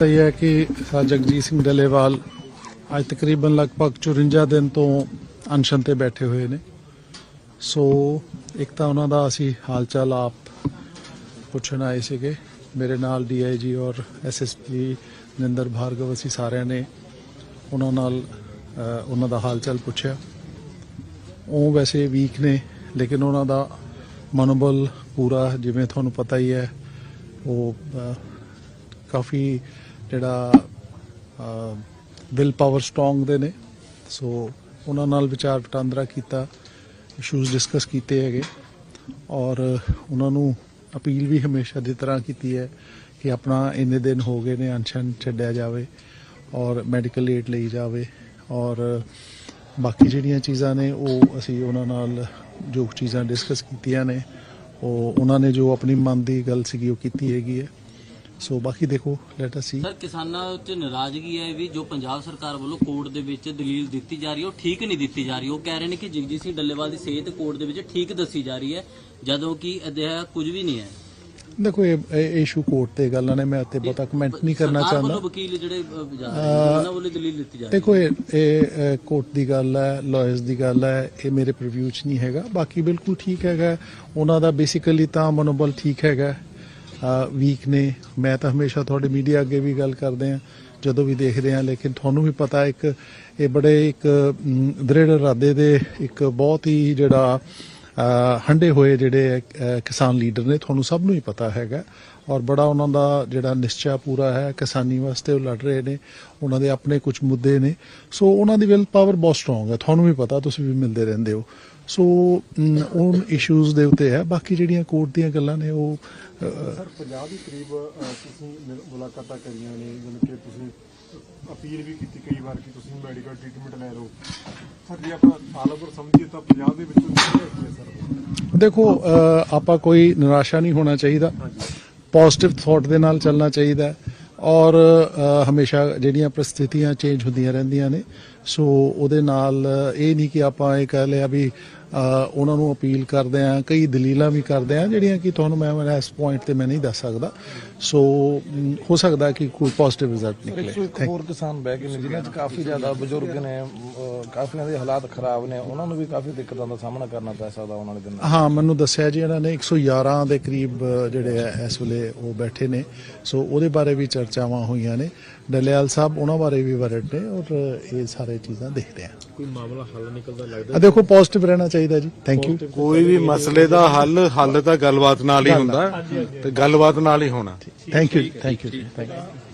ਇਹ ਹੈ ਕਿ ਅ, ਜਗਜੀਤ ਸਿੰਘ ਡੱਲੇਵਾਲ ਅੱਜ ਤਕਰੀਬਨ ਲਗਭਗ 54 ਦਿਨ ਤੋਂ ਅਨਸ਼ਨ ਤੇ ਬੈਠੇ ਹੋਏ ਨੇ। ਸੋ ਇੱਕ ਤਾਂ ਉਹਨਾਂ ਦਾ ਅਸੀਂ ਹਾਲ ਚਾਲ ਆਪ ਪੁੱਛਣ ਆਏ ਸੀਗੇ। ਮੇਰੇ ਨਾਲ ਡੀਆਈਜੀ ਔਰ ਐਸਐਸਪੀ ਨਿੰਦਰ ਭਾਰਗਵ ਅਸੀਂ ਸਾਰਿਆਂ ਨੇ ਉਹਨਾਂ ਨਾਲ ਉਹਨਾਂ ਦਾ ਹਾਲ ਚਾਲ ਪੁੱਛਿਆ। ਉਹ ਵੈਸੇ ਵੀਕ ਨੇ ਲੇਕਿਨ ਉਹਨਾਂ ਦਾ ਮਨੋਬਲ ਪੂਰਾ ਜਿਵੇਂ ਤੁਹਾਨੂੰ ਪਤਾ ਹੀ ਹੈ ਉਹ ਕਾਫੀ ਜਿਹੜਾ ਵਿਲ ਪਾਵਰ ਸਟਰੋਂਗ ਦੇ ਨੇ। ਸੋ ਉਹਨਾਂ ਨਾਲ ਵਿਚਾਰ ਵਟਾਂਦਰਾ ਕੀਤਾ ਇਸ਼ੂਜ਼ ਡਿਸਕਸ ਕੀਤੇ ਹੈਗੇ। ਔਰ ਉਹਨਾਂ ਨੂੰ ਅਪੀਲ ਵੀ ਹਮੇਸ਼ਾ ਦੀ ਤਰ੍ਹਾਂ ਕੀਤੀ ਹੈ ਕਿ ਆਪਣਾ ਇੰਨੇ ਦਿਨ ਹੋ ਗਏ ਨੇ ਅਨਸ਼ਨ ਛੱਡਿਆ ਜਾਵੇ ਔਰ ਮੈਡੀਕਲ ਏਡ ਲਈ ਜਾਵੇ। ਔਰ ਬਾਕੀ ਜਿਹੜੀਆਂ ਚੀਜ਼ਾਂ ਨੇ, ਉਹ ਅਸੀਂ ਉਹਨਾਂ ਨਾਲ ਜੋ ਚੀਜ਼ਾਂ ਡਿਸਕਸ ਕੀਤੀਆਂ ਨੇ, ਉਹ ਉਹਨਾਂ ਨੇ ਜੋ ਆਪਣੀ ਮਨ ਦੀ ਗੱਲ ਸੀਗੀ, ਉਹ ਕੀਤੀ ਹੈਗੀ ਹੈ। ਸੋ ਬਾਕੀ ਦੇਖੋ ਲੈਟ ਅਸ ਸੀ ਸਰ ਕਿਸਾਨਾਂ ਉੱਤੇ ਨਾਰਾਜ਼ਗੀ ਹੈ ਵੀ ਜੋ ਪੰਜਾਬ ਸਰਕਾਰ ਵੱਲੋਂ ਕੋਰਟ ਦੇ ਵਿੱਚ ਦਲੀਲ ਦਿੱਤੀ ਜਾ ਰਹੀ ਹੈ ਉਹ ਠੀਕ ਨਹੀਂ ਦਿੱਤੀ ਜਾ ਰਹੀ। ਉਹ ਕਹਿ ਰਹੇ ਨੇ ਕਿ ਜਗਜੀਤ ਸਿੰਘ ਡੱਲੇਵਾਲ ਦੀ ਸਿਹਤ ਕੋਰਟ ਦੇ ਵਿੱਚ ਠੀਕ ਦੱਸੀ ਜਾ ਰਹੀ ਹੈ ਜਦੋਂ ਕਿ ਅਜਿਹਾ ਕੁਝ ਵੀ ਨਹੀਂ ਹੈ। ਦੇਖੋ ਇਹ ਇਸ਼ੂ ਕੋਰਟ ਤੇ ਗੱਲਾਂ ਨੇ ਮੈਂ ਉੱਤੇ ਬਹੁਤਾ ਕਮੈਂਟ ਨਹੀਂ ਕਰਨਾ ਸਰਕਾਰ ਚਾਹੁੰਦਾ। ਵੱਲੋਂ ਵਕੀਲ ਜਿਹੜੇ ਜਾ ਰਹੇ ਨੇ ਉਹਨਾਂ ਵੱਲੋਂ ਦਲੀਲ ਦਿੱਤੀ ਜਾ ਰਹੀ ਹੈ। ਦੇਖੋ ਇਹ ਇਹ ਕੋਰਟ ਦੀ ਗੱਲ ਹੈ ਲਾਇਰਸ ਦੀ ਗੱਲ ਹੈ ਇਹ ਮੇਰੇ ਪ੍ਰੀਵਿਊ ਚ ਨਹੀਂ ਹੈਗਾ। ਬਾਕੀ ਬਿਲਕੁਲ ਠੀਕ ਹੈਗਾ। ਉਹਨਾਂ ਦਾ ਬੇਸਿਕਲੀ ਤਾਂ ਮਨੋਬਲ ਠੀਕ ਹੈਗਾ। ਵੀਕ ਨੇ। ਮੈਂ ਤਾਂ ਹਮੇਸ਼ਾ ਤੁਹਾਡੇ ਮੀਡੀਆ ਅੱਗੇ ਵੀ ਗੱਲ ਕਰਦੇ ਆ ਜਦੋਂ ਵੀ ਦੇਖਦੇ ਆ ਲੇਕਿਨ ਤੁਹਾਨੂੰ ਵੀ ਪਤਾ ਇੱਕ ਇਹ ਬੜੇ ਇੱਕ ਦ੍ਰਿੜ ਇਰਾਦੇ ਦੇ ਇੱਕ ਬਹੁਤ ਹੀ ਜਿਹੜਾ ਅ, ਹੰਡੇ ਹੋਏ ਜਿਹੜੇ ਕਿਸਾਨ ਲੀਡਰ ਨੇ ਤੁਹਾਨੂੰ ਸਭ ਨੂੰ ਹੀ ਪਤਾ ਹੈਗਾ। ਔਰ ਬੜਾ ਉਹਨਾਂ ਦਾ ਜਿਹੜਾ ਨਿਸ਼ਚਾ ਪੂਰਾ ਹੈ ਕਿਸਾਨੀ ਵਾਸਤੇ ਉਹ ਲੜ ਰਹੇ ਨੇ ਉਹਨਾਂ ਦੇ ਆਪਣੇ ਕੁਝ ਮੁੱਦੇ ਨੇ। ਸੋ ਉਹਨਾਂ ਦੀ ਵਿਲ ਪਾਵਰ ਬਹੁਤ ਸਟਰੋਂਗ ਹੈ। ਤੁਹਾਨੂੰ ਵੀ ਪਤਾ ਤੁਸੀਂ ਵੀ ਮਿਲਦੇ ਰਹਿੰਦੇ ਹੋ। ਸੋ ਅਮ, ਉਹ ਇਸ਼ੂਜ਼ ਦੇ ਉੱਤੇ ਹੈ। ਬਾਕੀ ਜਿਹੜੀਆਂ ਕੋਰਟ ਦੀਆਂ ਗੱਲਾਂ ਨੇ ਉਹ ਸਰ 50 ਦੇ ਕਰੀਬ ਤੁਸੀਂ ਮਿਲ- ਮੁਲਾਕਾਤਾਂ ਕਰੀਆਂ ਨੇ ਜਿਵੇਂ ਕਿ ਤੁਸੀਂ ਅਪੀਲ ਵੀ ਕੀਤੀ ਕਈ ਵਾਰ ਕਿ ਤੁਸੀਂ ਮੈਡੀਕਲ ਟ੍ਰੀਟਮੈਂਟ ਲੈ ਲਓ। ਸਰ ਜੇ ਆਪਾਂ ਭਰ ਸਮਝੀਏ ਤਾਂ 50 ਦੇ ਵਿੱਚੋਂ ਦੇਖੋ ਆਪਾਂ ਕੋਈ ਨਿਰਾਸ਼ਾ ਨਹੀਂ ਹੋਣਾ ਚਾਹੀਦਾ। ਪੋਜ਼ਿਟਿਵ ਥਾਟ ਦੇ ਨਾਲ ਚੱਲਣਾ ਚਾਹੀਦਾ ਔਰ ਹਮੇਸ਼ਾ ਜਿਹੜੀਆਂ ਪ੍ਰਸਥਿਤੀਆਂ ਚੇਂਜ ਹੁੰਦੀਆਂ ਰਹਿੰਦੀਆਂ ਨੇ ਸੋ ਉਹਦੇ ਨਾਲ ਇਹ ਨਹੀਂ ਕਿ ਆਪਾਂ ਇਹ ਕਹਿ ਲਿਆ ਵੀ ਉਹਨਾਂ ਨੂੰ ਅਪੀਲ ਕਰਦੇ ਆ ਕਈ ਦਲੀਲਾਂ ਵੀ ਕਰਦੇ ਆ ਜਿਹੜੀਆਂ ਕਿ ਤੁਹਾਨੂੰ ਮੈਂ ਇਸ ਪੁਆਇੰਟ ਤੇ ਮੈਂ ਨਹੀਂ ਦੱਸ ਸਕਦਾ। ਸੋ ਹੋ ਸਕਦਾ ਕਿ ਕੋਈ ਪੋਜ਼ਿਟਿਵ ਰਿਜ਼ਲਟ ਨਿਕਲੇ। ਇੱਕ ਹੋਰ ਕਿਸਾਨ ਬਹਿ ਗਏ ਨੇ ਜਿਨ੍ਹਾਂ 'ਚ ਕਾਫੀ ਜ਼ਿਆਦਾ ਬਜ਼ੁਰਗ ਨੇ ਕਾਫੀਆਂ ਦੇ ਹਾਲਾਤ ਖਰਾਬ ਨੇ ਉਹਨਾਂ ਨੂੰ ਵੀ ਕਾਫੀ ਦਿੱਕਤਾਂ ਦਾ ਸਾਹਮਣਾ ਕਰਨਾ ਪੈ ਸਕਦਾ ਆਉਣ ਵਾਲੇ ਦਿਨਾਂ। ਹਾਂ ਮੈਨੂੰ ਦੱਸਿਆ ਜੀ ਇਹਨਾਂ ਨੇ 111 ਦੇ ਕਰੀਬ ਜਿਹੜੇ ਆ ਇਸ ਵੇਲੇ ਉਹ ਬੈਠੇ ਨੇ। ਸੋ ਉਹਦੇ ਬਾਰੇ ਵੀ ਚਰਚਾਵਾਂ ਹੋਈਆਂ ਨੇ। ਡਲਿਆਲ ਸਾਹਿਬ ਉਹਨਾਂ ਬਾਰੇ ਵੀ ਵਰਡ ਨੇ ਔਰ ਇਹ ਸਾਰੇ ਚੀਜ਼ਾਂ ਦੇਖਦੇ ਆ ਕੋਈ ਮਾਮਲਾ ਹੱਲ ਨਿਕਲਦਾ ਲੱਗਦਾ? ਆ ਦੇਖੋ ਪੋਜ਼ਿਟਿਵ ਰਹਿਣਾ ਚਾਹੀਦਾ ਜੀ। ਥੈਂਕ ਯੂ ਕੋਈ ਵੀ ਮਸਲੇ ਦਾ ਹੱਲ ਹੱਲ ਤਾਂ ਗੱਲਬਾਤ ਨਾਲ ਹੀ ਹੁੰਦਾ। ਤੇ ਗੱਲਬਾਤ ਨਾਲ ਹੀ ਹੋਣਾ। Thank you thank you thank you